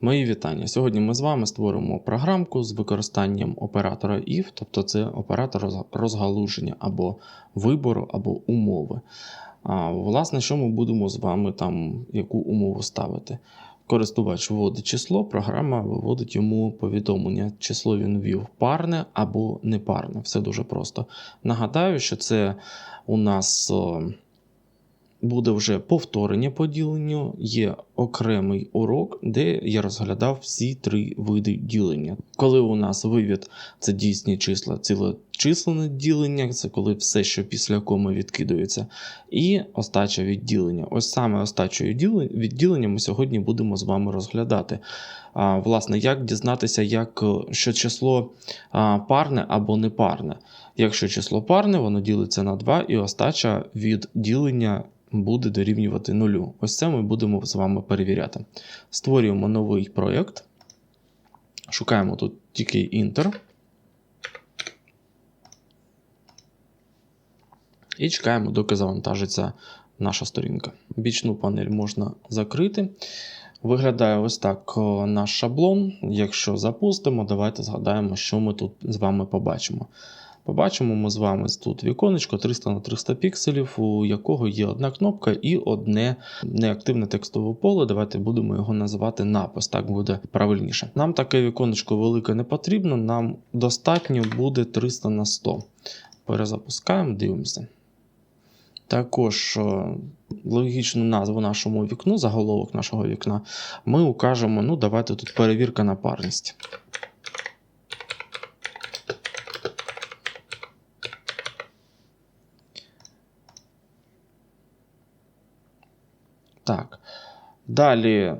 Мої вітання. Сьогодні ми з вами створимо програмку з використанням оператора if, тобто це оператор розгалуження або вибору, або умови. А, власне, що ми будемо з вами там, яку умову ставити? Користувач вводить число, програма виводить йому повідомлення. Число він ввів парне або непарне. Все дуже просто. Нагадаю, що це у нас. Буде вже повторення по діленню, є окремий урок, де я розглядав всі три види ділення. Коли у нас вивід це дійсні числа, цілочисленне ділення, це коли все, що після коми відкидується, і остача відділення. Ось саме остачою відділення ми сьогодні будемо з вами розглядати. А, власне, як дізнатися, як, що число а, парне або непарне. Якщо число парне, воно ділиться на 2, і остача від ділення буде дорівнювати нулю. Ось це ми будемо з вами перевіряти. Створюємо новий проєкт. Шукаємо тут тільки Enter. І чекаємо, доки завантажиться наша сторінка. Бічну панель можна закрити. Виглядає ось так наш шаблон. Якщо запустимо, давайте згадаємо, що ми тут з вами побачимо. Побачимо ми з вами тут віконечко 300 на 300 пікселів, у якого є одна кнопка і одне неактивне текстове поле. Давайте будемо його називати напис, так буде правильніше. Нам таке віконечко велике не потрібно, нам достатньо буде 300 на 100. Перезапускаємо, дивимося. Також е, логічну назву нашому вікну, заголовок нашого вікна, ми укажемо, ну давайте тут перевірка на парність. Так. Далі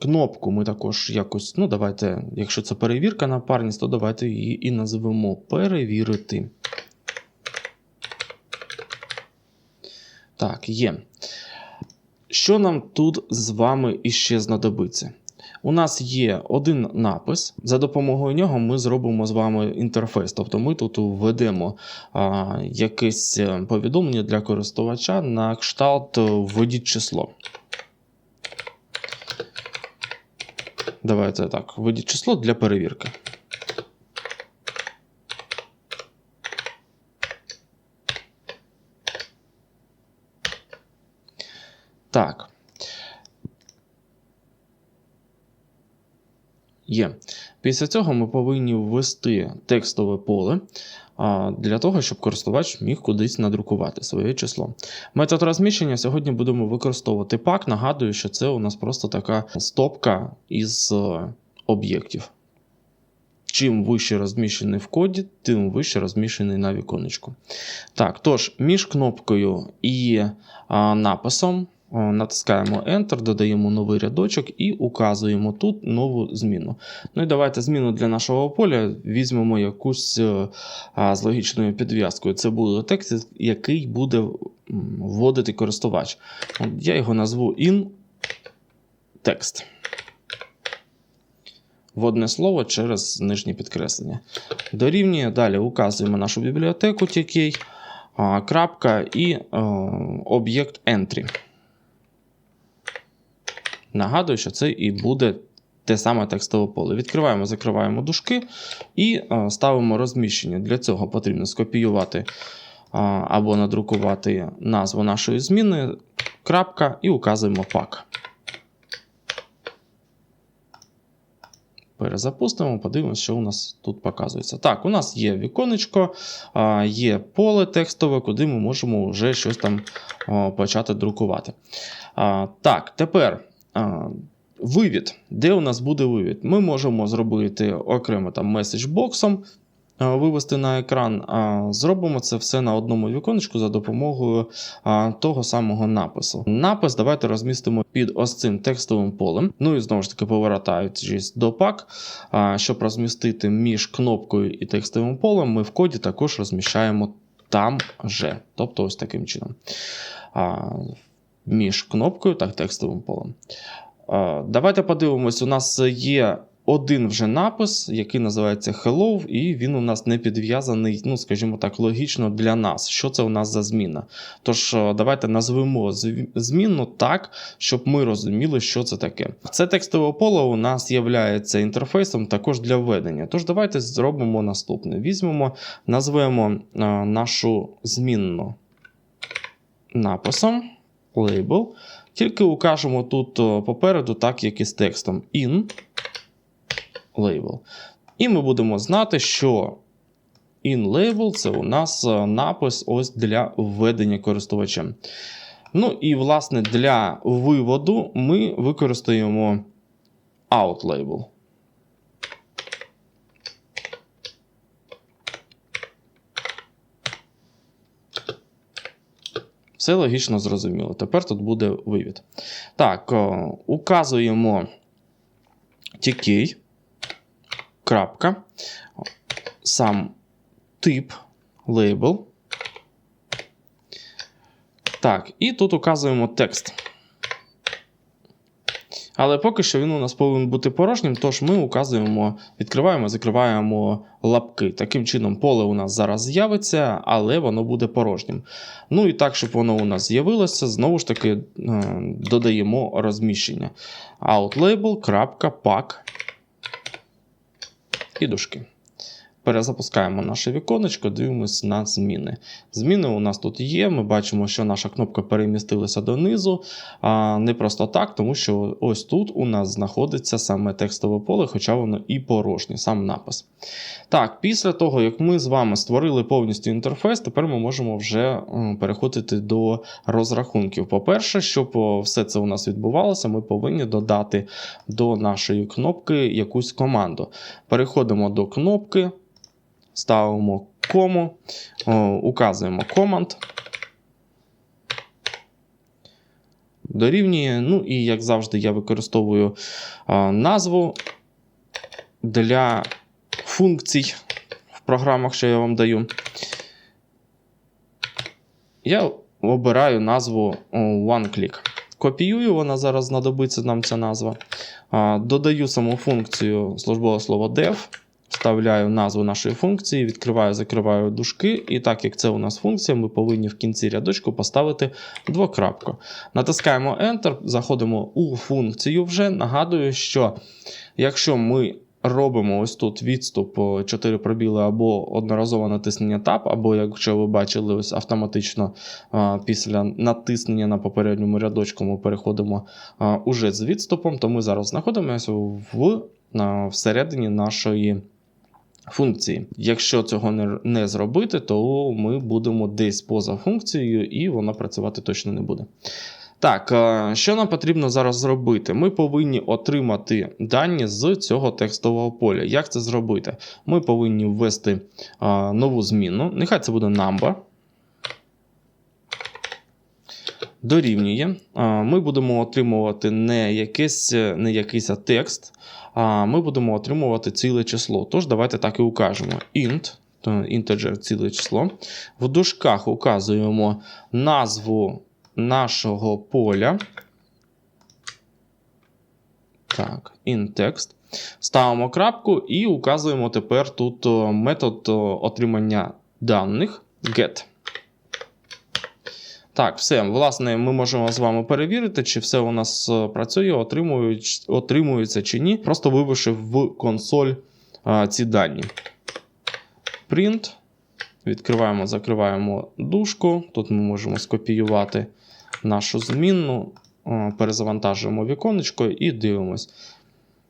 кнопку ми також якось, ну давайте, якщо це перевірка на парність, то давайте її і назвемо перевірити. Так, є. Що нам тут з вами іще знадобиться? У нас є один напис. За допомогою нього ми зробимо з вами інтерфейс. Тобто ми тут введемо а, якесь е, повідомлення для користувача на кшталт е, введіть число. Давайте так, введіть число для перевірки. Так. Є. Після цього ми повинні ввести текстове поле для того, щоб користувач міг кудись надрукувати своє число. Метод розміщення сьогодні будемо використовувати пак. Нагадую, що це у нас просто така стопка із е, об'єктів. Чим вище розміщений в коді, тим вище розміщений на віконечку. Так, тож, між кнопкою і а, написом натискаємо Enter, додаємо новий рядочок і указуємо тут нову зміну. Ну і давайте зміну для нашого поля візьмемо якусь е, з логічною підв'язкою. Це буде текст, який буде вводити користувач. Я його назву in text. В одне слово через нижнє підкреслення. Дорівнює. Далі указуємо нашу бібліотеку TK, крапка і е, об'єкт entry. Нагадую, що це і буде те саме текстове поле. Відкриваємо, закриваємо дужки і е, ставимо розміщення. Для цього потрібно скопіювати е, або надрукувати назву нашої зміни, крапка, і указуємо пак. Перезапустимо, подивимося, що у нас тут показується. Так, у нас є віконечко, є поле текстове, куди ми можемо вже щось там почати друкувати. Так, тепер вивід. Де у нас буде вивід? Ми можемо зробити окремо там меседжбоксом, вивести на екран. Зробимо це все на одному віконечку за допомогою того самого напису. Напис давайте розмістимо під ось цим текстовим полем. Ну і знову ж таки повертаючись до пак, щоб розмістити між кнопкою і текстовим полем, ми в коді також розміщаємо там же. Тобто ось таким чином. Між кнопкою та текстовим полем. Давайте подивимось, у нас є один вже напис, який називається Hello, і він у нас не підв'язаний, ну, скажімо так, логічно для нас. Що це у нас за зміна? Тож, давайте назвемо зв- змінну так, щоб ми розуміли, що це таке. Це текстове поле у нас є інтерфейсом також для введення. Тож, давайте зробимо наступне: візьмемо, назвемо нашу змінну написом label. Тільки укажемо тут попереду, так як і з текстом in label. І ми будемо знати, що in label це у нас е, напис ось для введення користувачем. Ну і, власне, для виводу ми використаємо out Все логічно зрозуміло. Тепер тут буде вивід. Так, указуємо tk, крапка, сам тип, лейбл. Так, і тут указуємо текст. Але поки що він у нас повинен бути порожнім, тож ми указуємо, відкриваємо, закриваємо лапки. Таким чином, поле у нас зараз з'явиться, але воно буде порожнім. Ну і так, щоб воно у нас з'явилося, знову ж таки е, додаємо розміщення. outlabel.pack і дужки. Перезапускаємо наше віконечко, дивимося на зміни. Зміни у нас тут є. Ми бачимо, що наша кнопка перемістилася донизу. А не просто так, тому що ось тут у нас знаходиться саме текстове поле, хоча воно і порожнє, сам напис. Так, після того, як ми з вами створили повністю інтерфейс, тепер ми можемо вже переходити до розрахунків. По-перше, щоб все це у нас відбувалося, ми повинні додати до нашої кнопки якусь команду. Переходимо до кнопки, ставимо кому, указуємо команд. Дорівнює. Ну і як завжди, я використовую назву для функцій в програмах, що я вам даю. Я обираю назву OneClick. Копіюю, вона зараз знадобиться нам ця назва. Додаю саму функцію службове слово dev, вставляю назву нашої функції, відкриваю, закриваю дужки. І так як це у нас функція, ми повинні в кінці рядочку поставити двокрапку. Натискаємо Enter, заходимо у функцію вже. Нагадую, що якщо ми робимо ось тут відступ 4 пробіли або одноразове натиснення Tab, або, якщо ви бачили, ось автоматично а, після натиснення на попередньому рядочку ми переходимо а, уже з відступом, то ми зараз знаходимося в, всередині нашої. Функції. Якщо цього не, зробити, то ми будемо десь поза функцією, і вона працювати точно не буде. Так, е, що нам потрібно зараз зробити? Ми повинні отримати дані з цього текстового поля. Як це зробити? Ми повинні ввести е, нову зміну. Нехай це буде number. Дорівнює. Е, Ми будемо отримувати не якийсь, не якийсь текст, а ми будемо отримувати ціле число. Тож, давайте так і укажемо. int, integer ціле число. В дужках указуємо назву нашого поля. Так, in-text. Ставимо крапку і указуємо тепер тут метод отримання даних get. Так, все. Власне, ми можемо з вами перевірити, чи все у нас е, працює, отримується чи ні. Просто вивівши в консоль а, ці дані. Print. Відкриваємо, закриваємо дужку. Тут ми можемо скопіювати нашу змінну, е, перезавантажуємо віконечко і дивимось.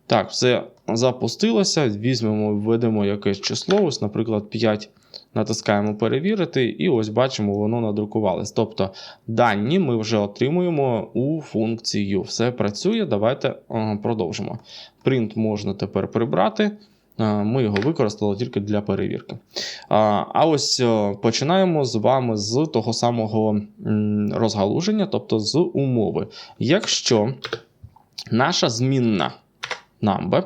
Так, все запустилося. Візьмемо, введемо якесь число, ось, наприклад, 5. Натискаємо перевірити, і ось бачимо, воно надрукувалось. Тобто дані ми вже отримуємо у функцію. Все працює. Давайте е, продовжимо. Print можна тепер прибрати. Е, Ми його використали тільки для перевірки. А а ось е, починаємо з вами з того самого розгалуження, тобто з умови. Якщо наша змінна number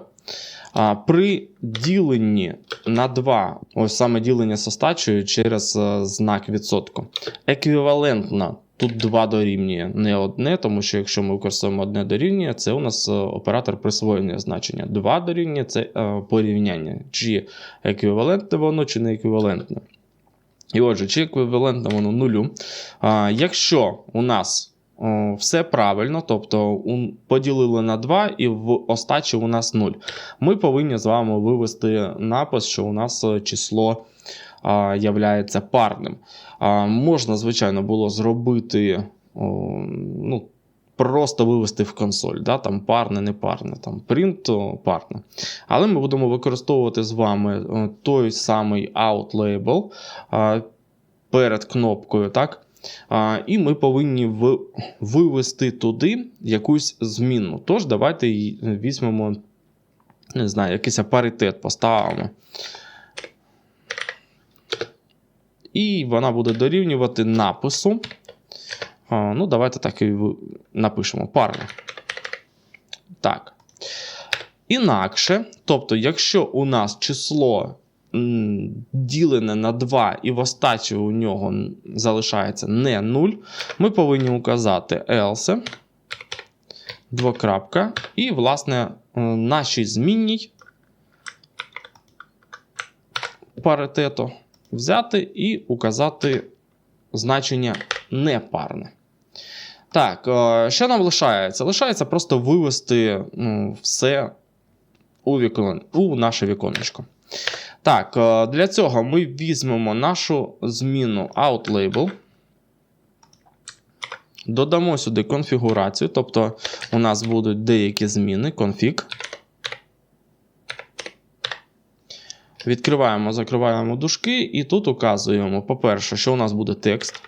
а, при діленні на 2, ось саме ділення з остачею через е, знак відсотку, еквівалентно тут 2 дорівнює не одне, тому що якщо ми використовуємо одне дорівнює, це у нас е, оператор присвоєння значення. 2 дорівнює це е, порівняння, чи еквівалентне воно, чи не еквівалентне. І отже, чи еквівалентне воно нулю. Якщо у нас все правильно, тобто поділили на 2 і в остачі у нас 0, ми повинні з вами вивести напис, що у нас е, число являється парним. Можна, звичайно, було зробити. Ну, Просто вивести в консоль, да, там парне, не парне, там print, парне. Але ми будемо використовувати з вами е, той самий out label перед кнопкою, так? І ми повинні вивести туди якусь змінну. Тож, давайте візьмемо, не знаю, якийсь паритет поставимо. І вона буде дорівнювати напису. Ну, давайте так і напишемо парне. Так. Інакше, тобто, якщо у нас число ділене на 2 і в остачі у нього залишається не 0, ми повинні указати else, двокрапка, і, власне, е, нашій змінній паритету взяти і указати значення непарне. Так, е, що нам лишається? Лишається просто вивести все у, вікон... у наше віконечко. Так, е, для цього ми візьмемо нашу зміну OutLabel. Додамо сюди конфігурацію, тобто у нас будуть деякі зміни, конфіг. Відкриваємо, закриваємо дужки, і тут указуємо, по-перше, що у нас буде текст.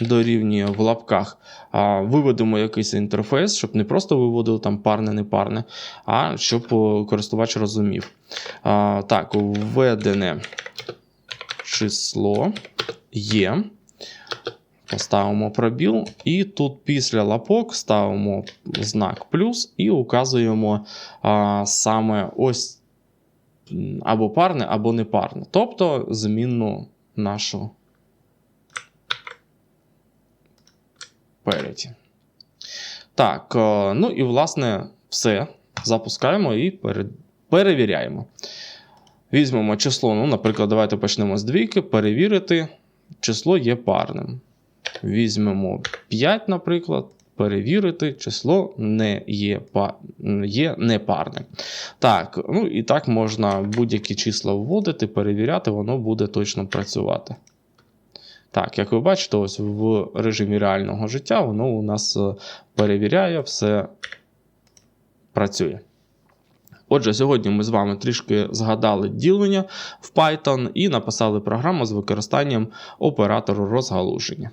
Дорівнює в лапках. А, Виведемо якийсь інтерфейс, щоб не просто виводили там парне, непарне, а щоб користувач розумів. А, Так, введене число є. Поставимо пробіл, і тут після лапок ставимо знак плюс і указуємо а, саме ось або парне, або непарне. Тобто змінну нашу parity. Так, е, ну і власне все. Запускаємо і пере- перевіряємо. Візьмемо число, ну, наприклад, давайте почнемо з двійки, перевірити, число є парним. Візьмемо 5, наприклад, перевірити, число не є, па- є непарним. Так, ну і так можна будь-які числа вводити, перевіряти, воно буде точно працювати. Так, як ви бачите, ось в режимі реального життя воно у нас е, перевіряє, все працює. Отже, сьогодні ми з вами трішки згадали ділення в Python і написали програму з використанням оператору розгалуження.